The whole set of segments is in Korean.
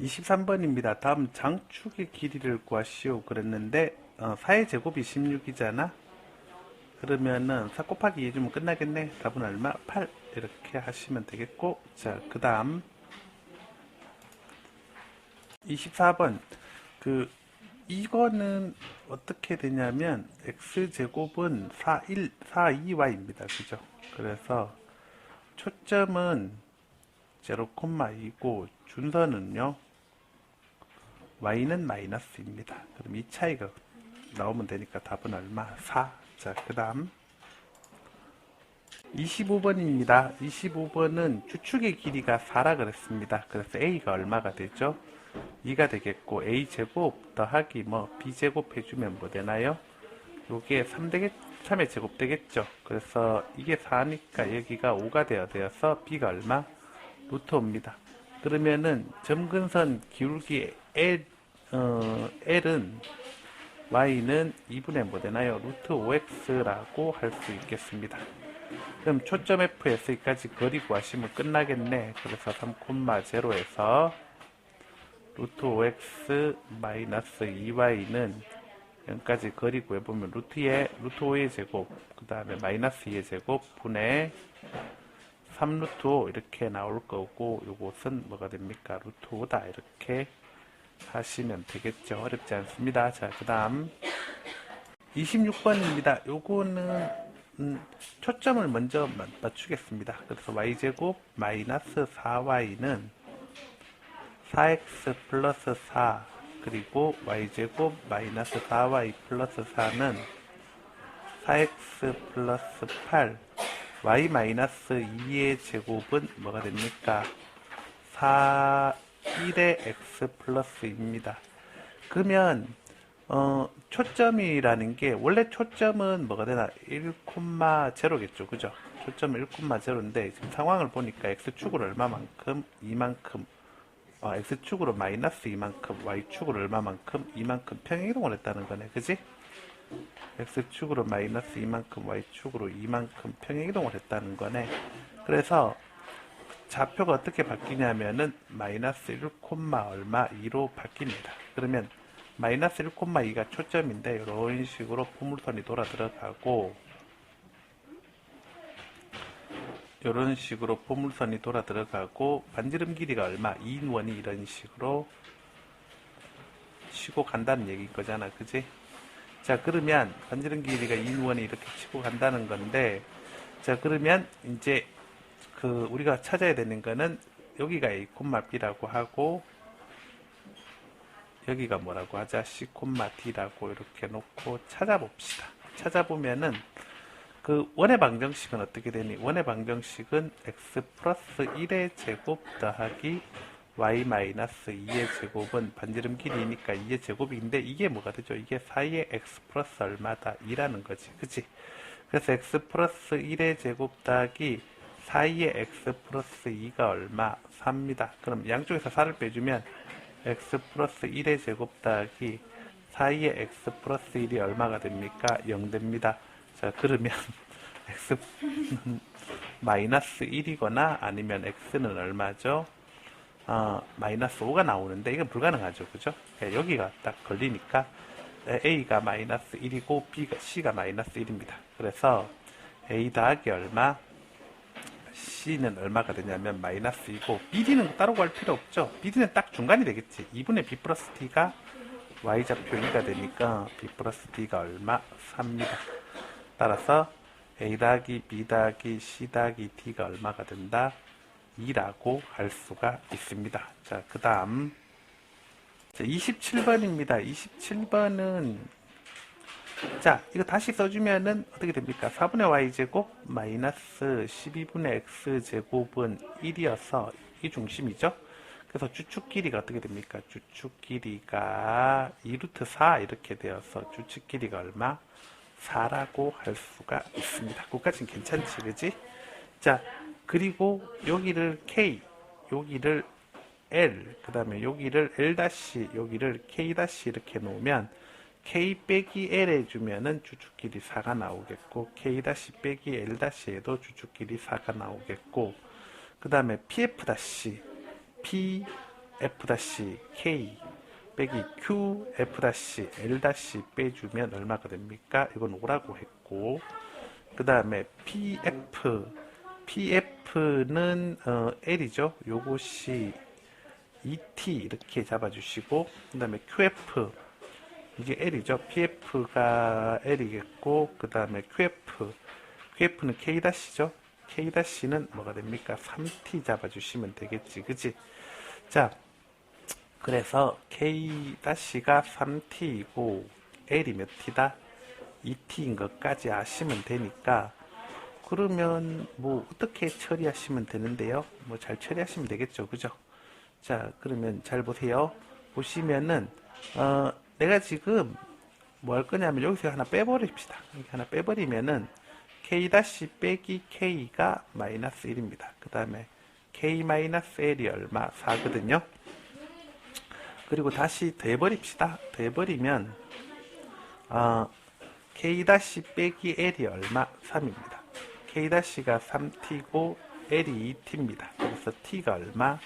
23번입니다. 다음 장축의 길이를 구하시오 그랬는데 어, 4의 제곱이 16이잖아. 그러면은 4 곱하기 2 해주면 끝나겠네. 답은 얼마? 8 이렇게 하시면 되겠고 자 그 다음 24번 그 이거는 어떻게 되냐면 x제곱은 4, 1, 4, 2y입니다. 그죠? 그래서 초점은 0,2고 준선은요 y는 마이너스입니다. 그럼 이 차이가 나오면 되니까 답은 얼마? 4. 자, 그 다음 25번입니다. 25번은 추축의 길이가 4라 그랬습니다. 그래서 a가 얼마가 되죠? 2가 되겠고 a제곱 더하기 뭐 b제곱 해주면 뭐 되나요? 요게 3 되겠, 3의 제곱 되겠죠. 그래서 이게 4니까 여기가 5가 되어 되어서 b가 얼마? 루트 5입니다. 그러면은 점근선 기울기 L, 어, L은 y는 2분의 뭐 되나요? 루트 5x라고 할 수 있겠습니다. 그럼 초점 여기까지 거리 구하시면 끝나겠네. 그래서 3,0에서 루트 5x 마이너스 2y는 여기까지 거리 구해보면 루트 2의 루트 5의 제곱 그 다음에 마이너스 2의 제곱 분의 3루트 5 이렇게 나올 거고 요것은 뭐가 됩니까? 루트 5다 이렇게 하시면 되겠죠. 어렵지 않습니다. 자, 그 다음 26번입니다. 요거는 음, 초점을 먼저 마- 맞추겠습니다. 그래서 y제곱 마이너스 4y는 4x 플러스 4 그리고 y제곱 마이너스 4y 플러스 4는 4x 플러스 8 y 마이너스 2의 제곱은 뭐가 됩니까? 4 1의 x 플러스입니다. 그러면 어, 초점이라는 게 원래 초점은 뭐가 되나 1,0겠죠, 그죠? 초점은 1,0인데 지금 상황을 보니까 x축으로 얼마만큼 이만큼 어, x축으로 마이너스 이만큼 y축으로 얼마만큼 이만큼 평행이동을 했다는 거네, 그지? X축으로 마이너스 이만큼 y축으로 이만큼 평행이동을 했다는 거네. 그래서 좌표가 어떻게 바뀌냐면은 마이너스 1, 얼마 2로 바뀝니다. 그러면 마이너스 1,2가 초점인데 이런 식으로 포물선이 돌아 들어가고 이런 식으로 포물선이 돌아 들어가고 반지름 길이가 얼마 2인원이 이런 식으로 치고 간다는 얘기인 거잖아 그지 자 그러면 반지름 길이가 2인원이 이렇게 치고 간다는 건데 자 그러면 이제 그 우리가 찾아야 되는 거는 여기가 A, B라고 하고 여기가 뭐라고 하자 C, D라고 이렇게 놓고 찾아봅시다. 찾아보면은 그 원의 방정식은 어떻게 되니? 원의 방정식은 x 플러스 1의 제곱 더하기 y 마이너스 2의 제곱은 반지름 길이니까 2의 제곱인데 이게 뭐가 되죠? 이게 4의 x 플러스 얼마다? 2라는 거지. 그치? 그래서 x 플러스 1의 제곱 더하기 4의 x 플러스 2가 얼마? 4입니다. 그럼 양쪽에서 4를 빼주면 x 플러스 1의 제곱 더하기 4의 x 플러스 1이 얼마가 됩니까? 0 됩니다. 자, 그러면 x는 마이너스 1이거나 아니면 x는 얼마죠? 어, 마이너스 5가 나오는데 이건 불가능하죠. 그죠? 그러니까 여기가 딱 걸리니까 a가 마이너스 1이고 b가 c가 마이너스 1입니다. 그래서 a 더하기 얼마? c는 얼마가 되냐면 마이너스 2고 bd는 따로 구할 필요 없죠. bd는 딱 중간이 되겠지. 2분의 b 플러스 t가 y좌표 2가 되니까 b 플러스 t가 얼마? 3입니다. 따라서 a 더하기 b 더하기 c 더하기 d가 얼마가 된다? 2라고 할 수가 있습니다. 자, 그 다음 27번입니다. 27번은 자, 이거 다시 써주면은 어떻게 됩니까? 4분의 y제곱 마이너스 12분의 x제곱은 1이어서 이 중심이죠? 그래서 주축 길이가 어떻게 됩니까? 주축 길이가 2루트 4 이렇게 되어서 주축 길이가 얼마? 4라고 할 수가 있습니다. 그까지는 괜찮지, 그지? 자, 그리고 여기를 K, 여기를 L, 그 다음에 여기를 L 다시, 여기를 K 다시 이렇게 놓으면 K 빼기 L 해주면은 주축길이 4가 나오겠고 K 다시 빼기 L 다시 해도 주축길이 4가 나오겠고 그 다음에 PF 다시 P F 다시 K 빼기 Q F 다시 L 다시 빼주면 얼마가 됩니까? 이건 오라고 했고 그 다음에 PF PF는 어, L이죠. 요것이 ET 이렇게 잡아주시고 그 다음에 QF 이게 L이죠. PF가 L이겠고 그 다음에 QF QF는 K-죠. K-는 뭐가 됩니까? 3T 잡아주시면 되겠지. 그지? 자, 그래서 K-가 3T이고 L이 몇 T다? 2T인 것까지 아시면 되니까 그러면 뭐 어떻게 처리하시면 되는데요? 뭐 잘 처리하시면 되겠죠. 그죠? 자, 그러면 잘 보세요. 보시면은 어, 내가 지금 뭐 할 거냐면 여기서 하나 빼버립시다. 이렇게 하나 빼버리면은 k 다시 빼기 k가 마이너스 1입니다. 그 다음에 k 마이너스 l이 얼마? 4거든요. 그리고 다시 더해버립시다. 더해버리면 어, k 다시 빼기 l이 얼마? 3입니다. K 다시가 3t고 l이 2t입니다. 그래서 t가 얼마?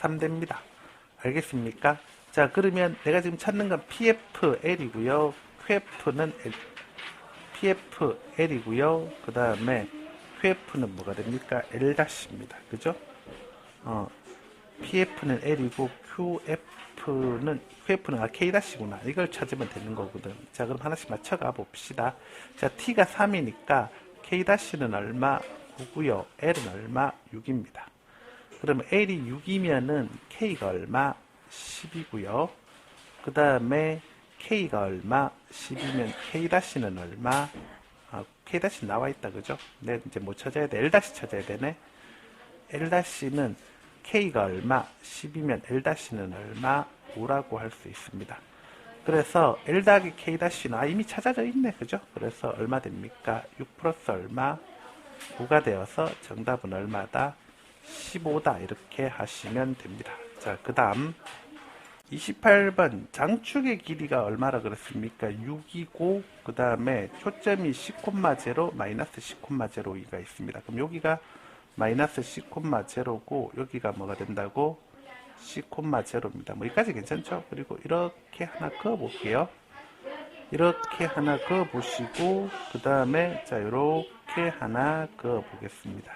3됩니다. 알겠습니까? 자 그러면 내가 지금 찾는 건 PFL이고요. QF는 L, PFL이고요. 그 다음에 QF는 뭐가 됩니까? L-입니다. 그죠? 어, PF는 L이고 QF는 QF는 아 K-구나. 이걸 찾으면 되는 거거든. 자 그럼 하나씩 맞춰가 봅시다. 자 T가 3이니까 K-는 얼마? 9고요. L은 얼마? 6입니다. 그러면 L이 6이면은 K가 얼마? 10이고요. 그 다음에 K가 얼마? 10이면 K-는 얼마? 아, K- 나와 있다, 그죠? 네, 이제 뭐 찾아야 돼? L- 찾아야 되네. L-는 K가 얼마? 10이면 L-는 얼마? 5라고 할 수 있습니다. 그래서 L 더하기 K-는 아, 이미 찾아져 있네, 그죠? 그래서 얼마 됩니까? 6 플러스 얼마? 5가 되어서 정답은 얼마다? 15다. 이렇게 하시면 됩니다. 자, 그 다음 28번 장축의 길이가 얼마라 그랬습니까? 6이고 그 다음에 초점이 10,0 마이너스 10,02가 있습니다. 그럼 여기가 마이너스 10,0고 여기가 뭐가 된다고? 10,0입니다. 뭐 여기까지 괜찮죠? 그리고 이렇게 하나 그어 볼게요. 이렇게 하나 그어 보시고 그 다음에 자 이렇게 하나 그어 보겠습니다.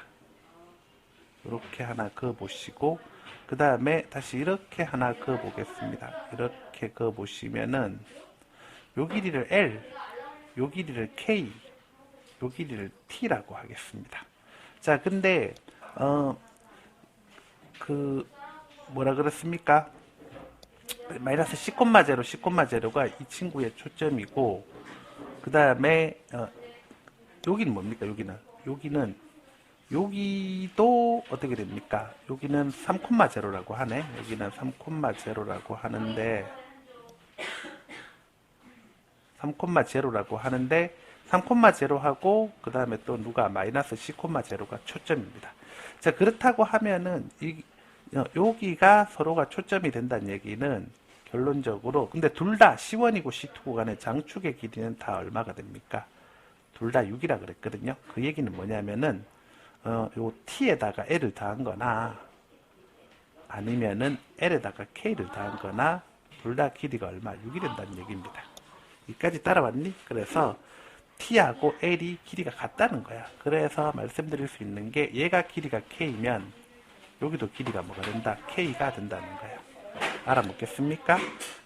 이렇게 하나 그어 보시고 그 다음에 다시 이렇게 하나 그어 보겠습니다. 이렇게 그어 보시면은 요 길이를 L, 요 길이를 K, 요 길이를 T라고 하겠습니다. 자, 근데 어 그 뭐라 그랬습니까? 마이너스 10,0, 10,0가 이 친구의 초점이고 그 다음에 어, 여기는 뭡니까? 여기는 여기는 여기도 어떻게 됩니까? 여기는 3,0라고 하네. 여기는 3,0라고 하는데 3,0라고 하는데 3,0하고 그 다음에 또 누가 마이너스 10,0가 초점입니다. 자 그렇다고 하면은 이 어, 여기가 서로가 초점이 된다는 얘기는 결론적으로 근데 둘 다 C1이고 C2 간의 장축의 길이는 다 얼마가 됩니까? 둘 다 6이라 그랬거든요. 그 얘기는 뭐냐면은 어, 요 t에다가 l을 더한 거나 아니면은 l에다가 k를 더한 거나 둘 다 길이가 얼마? 6이 된다는 얘기입니다. 여기까지 따라왔니? 그래서 t하고 l이 길이가 같다는 거야. 그래서 말씀드릴 수 있는 게 얘가 길이가 k면 여기도 길이가 뭐가 된다? k가 된다는 거야. 알아먹겠습니까?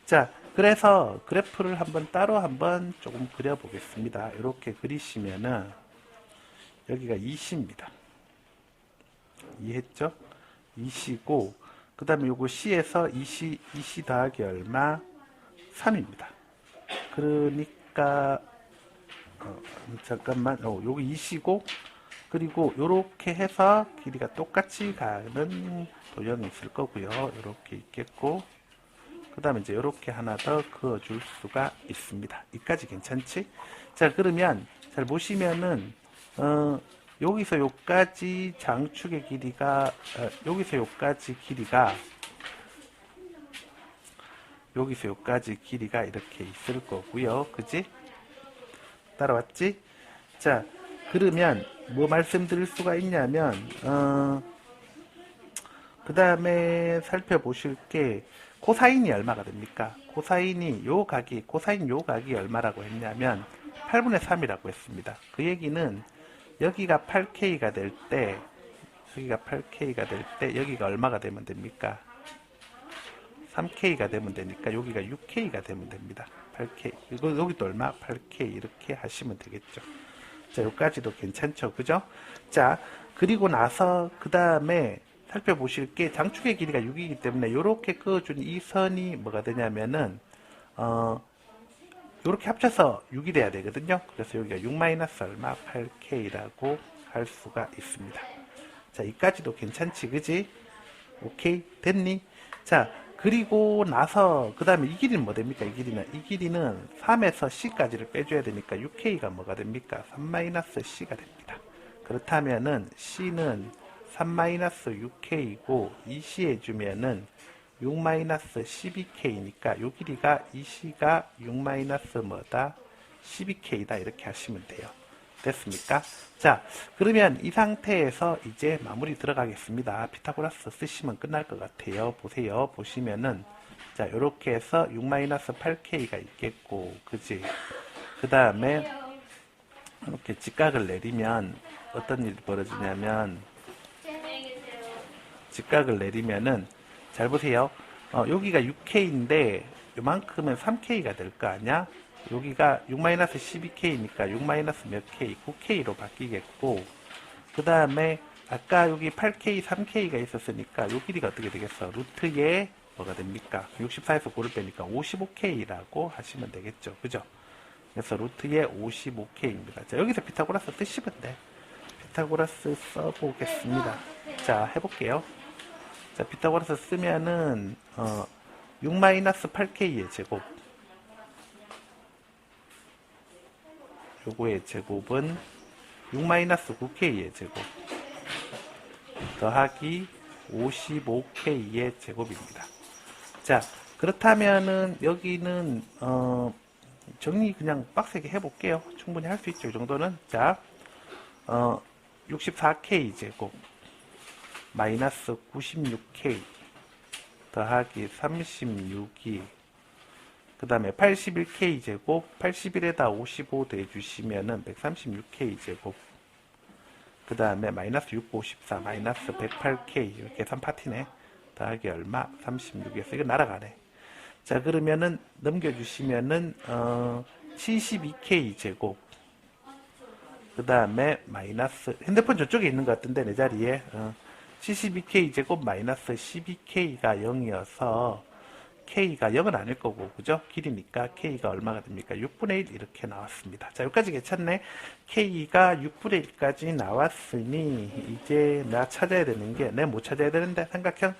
자, 그래서 그래프를 한번 따로 한번 조금 그려보겠습니다. 이렇게 그리시면은 여기가 2C입니다. 이해했죠? 2C고 그 다음에 요거 C에서 2C, 2C 더하기 얼마? 3입니다. 그러니까 어, 잠깐만 어, 여기 2C고 그리고 요렇게 해서 길이가 똑같이 가는 도형이 있을 거고요. 이렇게 있겠고 그 다음에 이제 이렇게 하나 더 그어줄 수가 있습니다. 이까지 괜찮지? 자 그러면 잘 보시면은 어, 여기서 여기까지 장축의 길이가 어, 여기서 여기까지 길이가 여기서 여기까지 길이가 이렇게 있을 거고요. 그지? 따라왔지? 자 그러면 뭐 말씀드릴 수가 있냐면 어, 그 다음에 살펴보실 게 코사인이 얼마가 됩니까? 코사인이 요 각이 코사인 요 각이 얼마라고 했냐면 8분의 3이라고 했습니다. 그 얘기는 여기가 8K가 될 때 여기가 8K가 될 때 여기가 얼마가 되면 됩니까? 3K가 되면 되니까 여기가 6K가 되면 됩니다. 8K 이거 여기도 얼마? 8K 이렇게 하시면 되겠죠. 자 여기까지도 괜찮죠, 그죠? 자 그리고 나서 그 다음에 살펴보실 게 장축의 길이가 6이기 때문에 이렇게 그어준 이 선이 뭐가 되냐면은 어 이렇게 합쳐서 6이 돼야 되거든요. 그래서 여기가 6 마이너스 얼마 8K라고 할 수가 있습니다. 자, 이까지도 괜찮지, 그지? 오케이, 됐니? 자, 그리고 나서 그 다음에 이 길이는 뭐 됩니까? 이 길이는 이 길이는 3에서 C까지를 빼줘야 되니까 6K가 뭐가 됩니까? 3 마이너스 C가 됩니다. 그렇다면은 C는 3 마이너스 6K이고 이 C 해주면은 6 마이너스 12K니까 요 길이가 이 C가 6 마이너스 뭐다? 12K다 이렇게 하시면 돼요. 됐습니까? 자, 그러면 이 상태에서 이제 마무리 들어가겠습니다. 피타고라스 쓰시면 끝날 것 같아요. 보세요. 보시면은 자, 요렇게 해서 6 마이너스 8K가 있겠고, 그지? 그 다음에 이렇게 직각을 내리면 어떤 일이 벌어지냐면 직각을 내리면은 잘 보세요. 어, 여기가 6K인데 요만큼은 3K가 될 거 아니야? 여기가 6-12K니까 6- 몇 K, 9K로 바뀌겠고 그 다음에 아까 여기 8K, 3K가 있었으니까 요 길이가 어떻게 되겠어? 루트에 뭐가 됩니까? 64에서 9를 빼니까 55K라고 하시면 되겠죠. 그죠? 그래서 루트에 55K입니다. 자, 여기서 피타고라스 쓰시면 돼. 피타고라스 써보겠습니다. 자, 해볼게요. 자, 피타고라스 쓰면은, 어, 6-8K의 제곱. 요거의 제곱은 6-9K의 제곱. 더하기 55K의 제곱입니다. 자, 그렇다면은 여기는, 어, 정리 그냥 빡세게 해볼게요. 충분히 할 수 있죠. 이 정도는. 자, 어, 64K 제곱. 마이너스 96K 더하기 36이 그 다음에 81K 제곱 81에다 55 더해주시면은 136K 제곱 그 다음에 마이너스 6, 54 마이너스 108K 이렇게 계산 파티네. 더하기 얼마? 36에서 이거 날아가네. 자 그러면은 넘겨주시면은 어 72K 제곱 그 다음에 마이너스 핸드폰 저쪽에 있는 것 같은데 내 자리에. 어, 72K 제곱 마이너스 12K가 0이어서 K가 0은 아닐 거고 그죠? 길이니까 K가 얼마가 됩니까? 6분의 1 이렇게 나왔습니다. 자 여기까지 괜찮네. K가 6분의 1까지 나왔으니 이제 내가 찾아야 되는 게 내가 못 찾아야 되는데 삼각형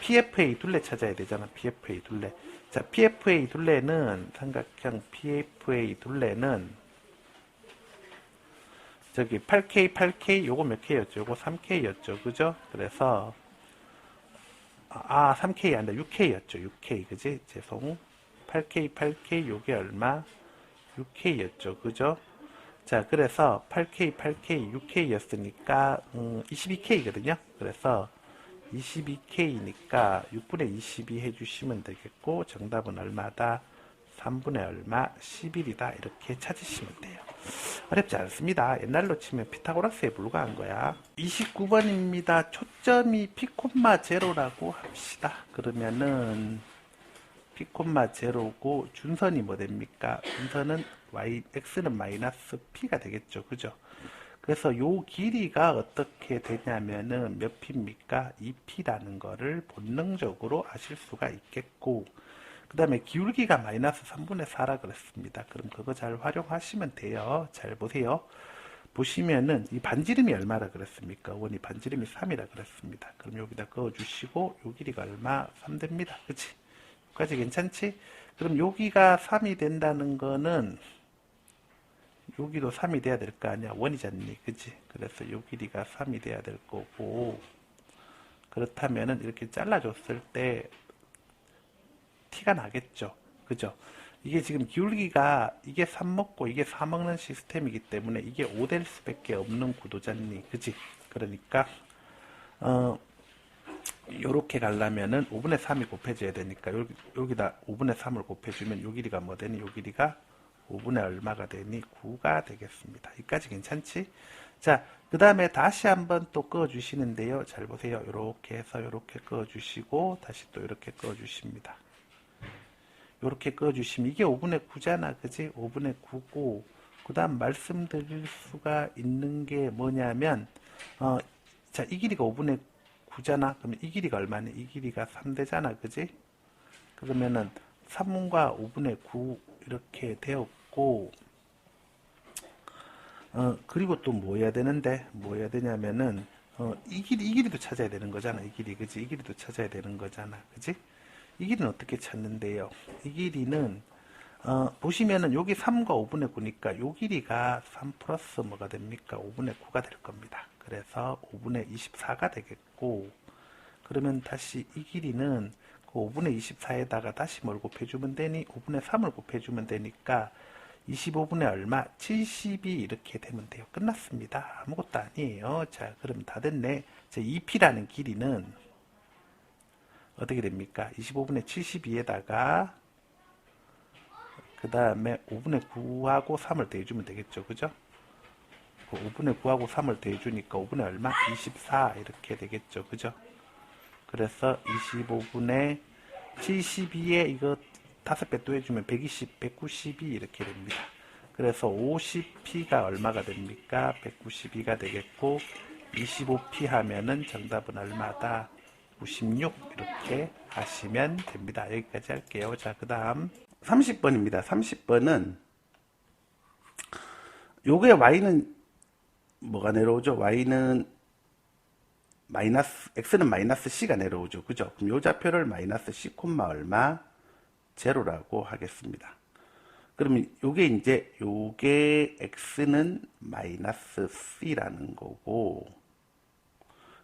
PFA 둘레 찾아야 되잖아. PFA 둘레. 자 PFA 둘레는 삼각형 PFA 둘레는 저기 8K, 8K, 요거 몇 K였죠? 요거 3K였죠. 그죠? 그래서, 아, 3K 아니라 6K였죠. 6K. 그지? 죄송. 8K, 8K, 요게 얼마? 6K였죠. 그죠? 자, 그래서 8K, 8K, 6K였으니까, 음, 22K거든요. 그래서 22K니까 6분의 22 해주시면 되겠고, 정답은 얼마다? 3분의 얼마? 11이다. 이렇게 찾으시면 돼요. 어렵지 않습니다. 옛날로 치면 피타고라스에 불과한 거야. 29번입니다. 초점이 피콤마 제로라고 합시다. 그러면은 피콤마 제로고 준선이 뭐 됩니까? 준선은 y x는 마이너스 p가 되겠죠. 그죠? 그래서 요 길이가 어떻게 되냐면은 몇 p입니까? 2p라는 거를 본능적으로 아실 수가 있겠고 그 다음에 기울기가 마이너스 3분의 4라 그랬습니다. 그럼 그거 잘 활용하시면 돼요. 잘 보세요. 보시면은 이 반지름이 얼마라 그랬습니까? 원이 반지름이 3이라 그랬습니다. 그럼 여기다 그어주시고 요 길이가 얼마? 3 됩니다. 그치? 여기까지 괜찮지? 그럼 여기가 3이 된다는 거는 여기도 3이 돼야 될 거 아니야? 원이잖니. 그치? 그래서 요 길이가 3이 돼야 될 거고 그렇다면은 이렇게 잘라줬을 때 티가 나겠죠. 그죠? 이게 지금 기울기가 이게 3 먹고 이게 4 먹는 시스템이기 때문에 이게 5 될 수밖에 없는 구도잖니. 그지? 그러니까 어 요렇게 가려면은 5분의 3이 곱해져야 되니까 여기, 여기다 5분의 3을 곱해주면 요 길이가 뭐 되니? 요 길이가 5분의 얼마가 되니? 9가 되겠습니다. 여기까지 괜찮지? 자, 그 다음에 다시 한번 또 꺼주시는데요. 잘 보세요. 이렇게 해서 이렇게 꺼주시고 다시 또 이렇게 꺼주십니다. 이렇게 꺼주시면 이게 5분의 9잖아. 그지? 5분의 9고 그 다음 말씀드릴 수가 있는 게 뭐냐면 어, 자, 이 길이가 5분의 9잖아. 그러면 이 길이가 얼마냐? 이 길이가 3대잖아. 그지? 그러면은 3분과 5분의 9 이렇게 되었고 어, 그리고 또 뭐 해야 되는데, 뭐 해야 되냐면은, 어, 이 길이, 이 길이도 찾아야 되는 거잖아. 이 길이, 그지? 이 길이도 찾아야 되는 거잖아. 그지? 이 길이는 어떻게 찾는데요? 이 길이는, 어, 보시면은 여기 3과 5분의 9니까 요 길이가 3 플러스 뭐가 됩니까? 5분의 9가 될 겁니다. 그래서 5분의 24가 되겠고, 그러면 다시 이 길이는 그 5분의 24에다가 다시 뭘 곱해주면 되니? 5분의 3을 곱해주면 되니까 25분의 얼마? 72 이렇게 되면 돼요. 끝났습니다. 아무것도 아니에요. 자, 그럼 다 됐네. 자, 2P라는 길이는 어떻게 됩니까? 25분의 72에다가 그 다음에 5분의 9하고 3을 더해주면 되겠죠. 그죠? 5분의 9하고 3을 더해주니까 5분의 얼마? 24 이렇게 되겠죠. 그죠? 그래서 25분의 72에 이거 다섯 배또 해주면 120, 192 이렇게 됩니다. 그래서 50p가 얼마가 됩니까? 192가 되겠고 25p 하면은 정답은 얼마다? 96 이렇게 하시면 됩니다. 여기까지 할게요. 자, 그 다음 30번입니다. 30번은 요게 y는 뭐가 내려오죠? y는 마이너스 x는 마이너스 c가 내려오죠. 그죠? 그럼 요 좌표를 마이너스 c 콤마 얼마 제로라고 하겠습니다. 그러면 요게 이제 요게 x는 마이너스 c라는 거고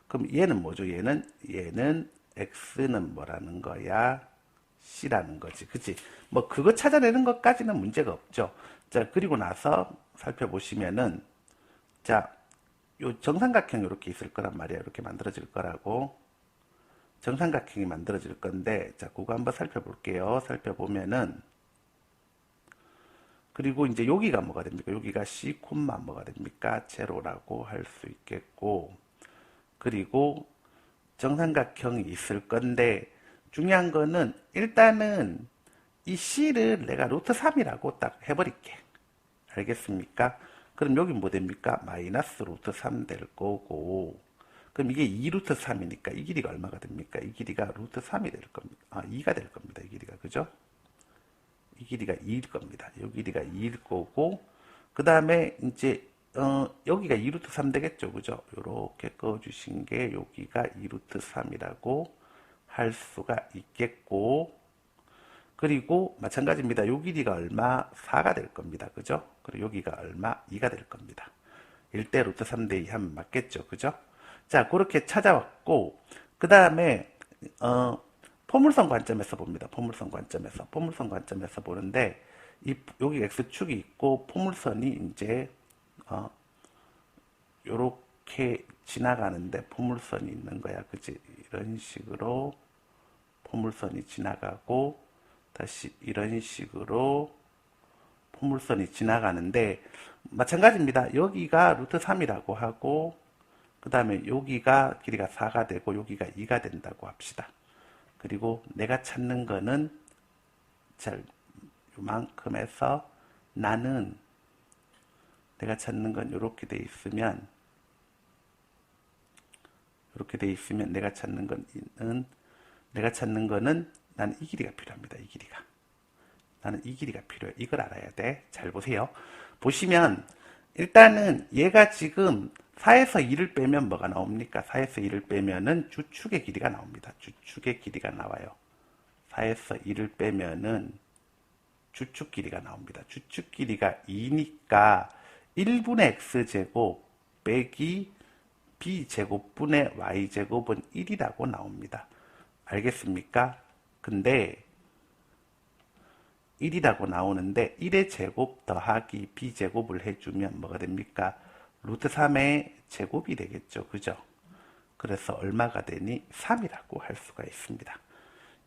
그럼 얘는 뭐죠? 얘는 얘는 x는 뭐라는 거야? c라는 거지. 그치? 뭐 그거 찾아내는 것까지는 문제가 없죠. 자, 그리고 나서 살펴보시면은 자, 요 정삼각형 이렇게 있을 거란 말이야. 이렇게 만들어질 거라고. 정삼각형이 만들어질 건데, 자, 그거 한번 살펴볼게요. 살펴보면은, 그리고 이제 여기가 뭐가 됩니까? 여기가 C, 뭐가 됩니까? 제로라고 할 수 있겠고, 그리고 정삼각형이 있을 건데, 중요한 거는 일단은 이 C를 내가 루트 3이라고 딱 해버릴게. 알겠습니까? 그럼 여기 뭐 됩니까? 마이너스 루트 3 될 거고, 그럼 이게 2루트 3이니까 이 길이가 얼마가 됩니까? 이 길이가 루트 3이 될 겁니다. 아, 2가 될 겁니다. 이 길이가. 그죠? 이 길이가 2일 겁니다. 이 길이가 2일 거고, 그 다음에 이제, 어, 여기가 2루트 3 되겠죠. 그죠? 요렇게 꺼주신 게 여기가 2루트 3이라고 할 수가 있겠고, 그리고 마찬가지입니다. 요 길이가 얼마? 4가 될 겁니다. 그죠? 그리고 여기가 얼마? 2가 될 겁니다. 1대 루트 3대 2 하면 맞겠죠. 그죠? 자, 그렇게 찾아왔고, 그 다음에, 어, 포물선 관점에서 봅니다. 포물선 관점에서. 포물선 관점에서 보는데, 이, 여기 X축이 있고, 포물선이 이제, 어, 요렇게 지나가는데, 포물선이 있는 거야. 그지? 이런 식으로, 포물선이 지나가고, 다시 이런 식으로, 포물선이 지나가는데, 마찬가지입니다. 여기가 루트 3이라고 하고, 그 다음에 여기가 길이가 4가 되고 여기가 2가 된다고 합시다. 그리고 내가 찾는 거는 잘 요만큼에서 나는 내가 찾는 건 이렇게 돼 있으면 이렇게 돼 있으면 내가 찾는 거는 내가 찾는 거는 나는 이 길이가 필요합니다. 이 길이가 나는 이 길이가 필요해. 이걸 알아야 돼. 잘 보세요. 보시면 일단은 얘가 지금 4에서 2를 빼면 뭐가 나옵니까? 4에서 2를 빼면은 주축의 길이가 나옵니다. 주축의 길이가 나와요. 4에서 2를 빼면은 주축 길이가 나옵니다. 주축 길이가 2니까 1분의 x제곱 빼기 b제곱분의 y제곱은 1이라고 나옵니다. 알겠습니까? 근데 1이라고 나오는데 1의 제곱 더하기 b제곱을 해주면 뭐가 됩니까? 루트 3의 제곱이 되겠죠. 그죠? 그래서 얼마가 되니? 3이라고 할 수가 있습니다.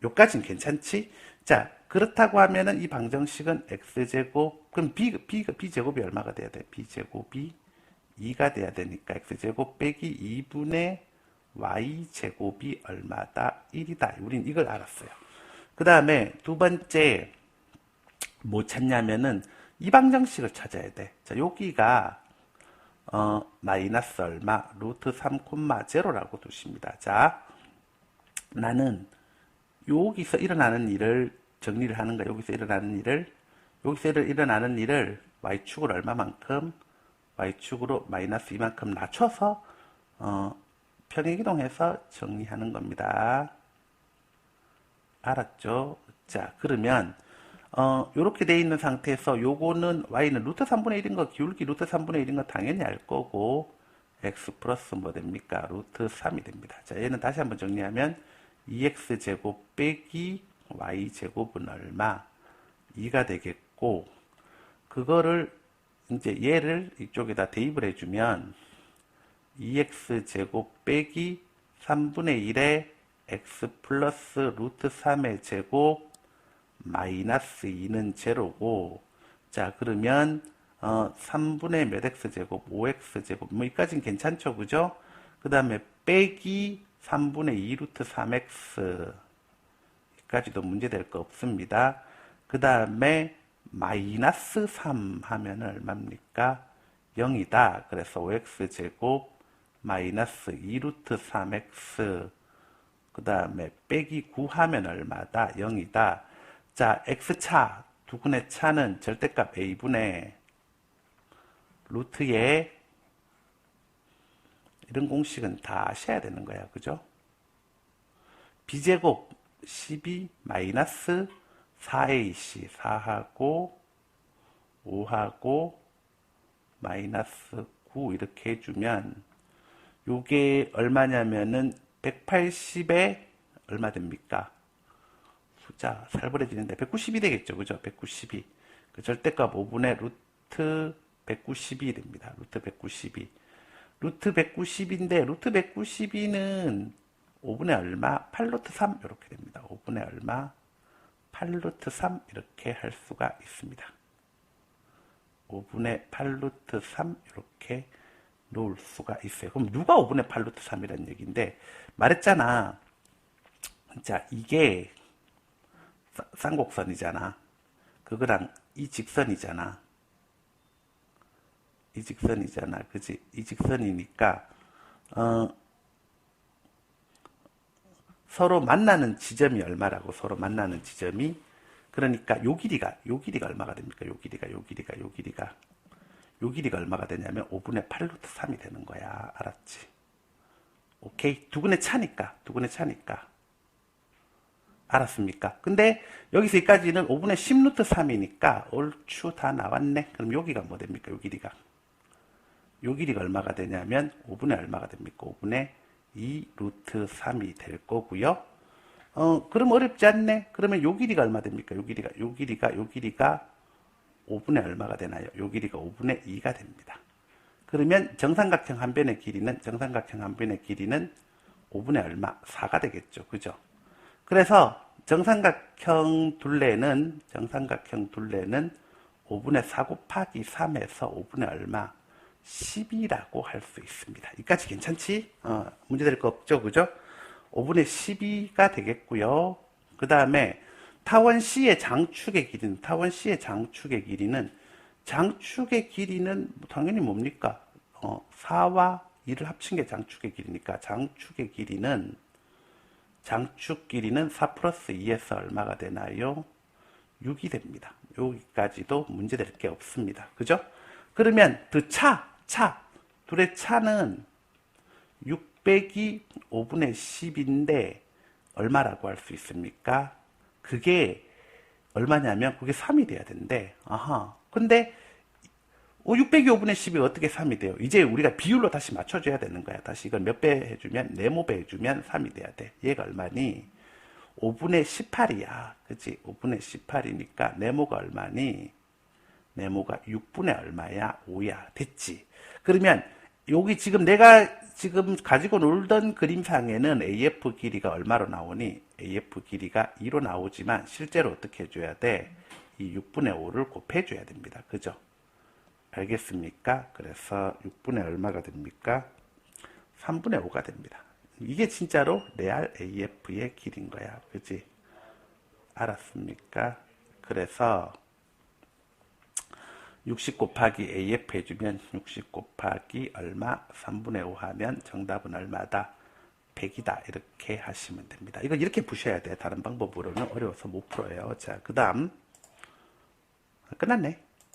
요까진 괜찮지? 자, 그렇다고 하면은 이 방정식은 x제곱, 그럼 b, b, b제곱이 얼마가 돼야 돼? b제곱이 2가 돼야 되니까 x제곱 빼기 2분의 y제곱이 얼마다? 1이다. 우린 이걸 알았어요. 그 다음에 두 번째 뭐 찾냐면은 이 방정식을 찾아야 돼. 자, 여기가 어, 마이너스 얼마? 루트 3, 제로라고 두십니다. 자, 나는 여기서 일어나는 일을 정리를 하는 거야. 여기서 일어나는 일을 여기서 일어나는 일을 y축을 얼마만큼 y축으로 마이너스 이만큼 낮춰서 어, 평행이동해서 정리하는 겁니다. 알았죠? 자, 그러면 어, 요렇게 돼 있는 상태에서 요거는 y는 루트 3분의 1인 거 기울기 루트 3분의 1인 거 당연히 알 거고 x 플러스 뭐 됩니까? 루트 3이 됩니다. 자, 얘는 다시 한번 정리하면 2x제곱 빼기 y제곱은 얼마? 2가 되겠고 그거를 이제 얘를 이쪽에다 대입을 해주면 2x제곱 빼기 3분의 1의 x 플러스 루트 3의 제곱 마이너스 2는 제로고 자 그러면 어, 3분의 몇 x제곱? 5x제곱. 뭐 이까지는 괜찮죠? 그죠? 그 다음에 빼기 3분의 2 루트 3x 여기까지도 문제될 거 없습니다. 그 다음에 마이너스 3 하면 얼마입니까? 0이다. 그래서 5x제곱 마이너스 2 루트 3x 그 다음에 빼기 9 하면 얼마다? 0이다. 자, x차 두근의 차는 절대값 a분의 루트에 이런 공식은 다 아셔야 되는 거야. 그죠? b제곱 12 마이너스 4ac 4하고 5하고 마이너스 9 이렇게 해주면 요게 얼마냐면은 180에 얼마 됩니까? 숫자 살벌해지는데 192 되겠죠. 그죠? 192. 그 절대값 5분의 루트 192 됩니다. 루트 192. 루트 190인데 루트 192는 5분의 얼마? 8루트 3 이렇게 됩니다. 5분의 얼마? 8루트 3 이렇게 할 수가 있습니다. 5분의 8루트 3 이렇게 놓을 수가 있어요. 그럼 누가 5분의 8루트 3이라는 얘기인데 말했잖아. 자 이게 쌍곡선이잖아. 그거랑 이 직선이잖아. 이 직선이잖아. 그지? 이 직선이니까 어, 서로 만나는 지점이 얼마라고 서로 만나는 지점이 그러니까 요 길이가 요 길이가 얼마가 됩니까? 요 길이가 요 길이가 요 길이가 요 길이가 얼마가 되냐면 5분의 8루트 3이 되는 거야. 알았지? 오케이. 두근의 차니까. 두근의 차니까. 알았습니까? 근데 여기서 여기까지는 5분의 10루트 3이니까 얼추 다 나왔네. 그럼 여기가 뭐 됩니까? 요 길이가. 요 길이가 얼마가 되냐면 5분의 얼마가 됩니까? 5분의 2 루트 3이 될 거고요. 어, 그럼 어렵지 않네. 그러면 요 길이가 얼마 됩니까? 요 길이가, 요 길이가, 요 길이가 5분의 얼마가 되나요? 요 길이가 5분의 2가 됩니다. 그러면 정삼각형 한 변의 길이는, 정삼각형 한 변의 길이는 5분의 얼마? 4가 되겠죠. 그죠? 그래서 정삼각형 둘레는, 정삼각형 둘레는 5분의 4 곱하기 3에서 5분의 얼마? 10이라고 할 수 있습니다. 이까지 괜찮지? 어, 문제될 거 없죠? 그죠? 5분의 12가 되겠고요. 그 다음에 타원 C의 장축의 길이는 타원 C의 장축의 길이는 장축의 길이는 당연히 뭡니까? 어, 4와 2를 합친 게 장축의 길이니까 장축의 길이는 장축 길이는 4 플러스 2에서 얼마가 되나요? 6이 됩니다. 여기까지도 문제될 게 없습니다. 그죠? 그러면 그 차, 차, 둘의 차는 600이 5분의 10인데 얼마라고 할 수 있습니까? 그게 얼마냐면 그게 3이 돼야 된대. 아하. 근데 600이 5분의 10이 어떻게 3이 돼요? 이제 우리가 비율로 다시 맞춰줘야 되는 거야. 다시 이걸 몇 배 해주면, 네모배 해주면 3이 돼야 돼. 얘가 얼마니? 5분의 18이야. 그치? 5분의 18이니까 네모가 얼마니? 네모가 6분의 얼마야? 5야. 됐지? 그러면 여기 지금 내가 지금 가지고 놀던 그림상에는 AF 길이가 얼마로 나오니? AF 길이가 2로 나오지만 실제로 어떻게 해줘야 돼? 이 6분의 5를 곱해줘야 됩니다. 그죠? 알겠습니까? 그래서 6분의 얼마가 됩니까? 3분의 5가 됩니다. 이게 진짜로 레알 AF의 길인 거야. 그지? 알았습니까? 그래서 60 곱하기 AF 해주면 60 곱하기 얼마 3분의 5 하면 정답은 얼마다 100이다 이렇게 하시면 됩니다. 이거 이렇게 푸셔야 돼. 다른 방법으로는 어려워서 못 풀어요. 자, 그 다음 끝났네.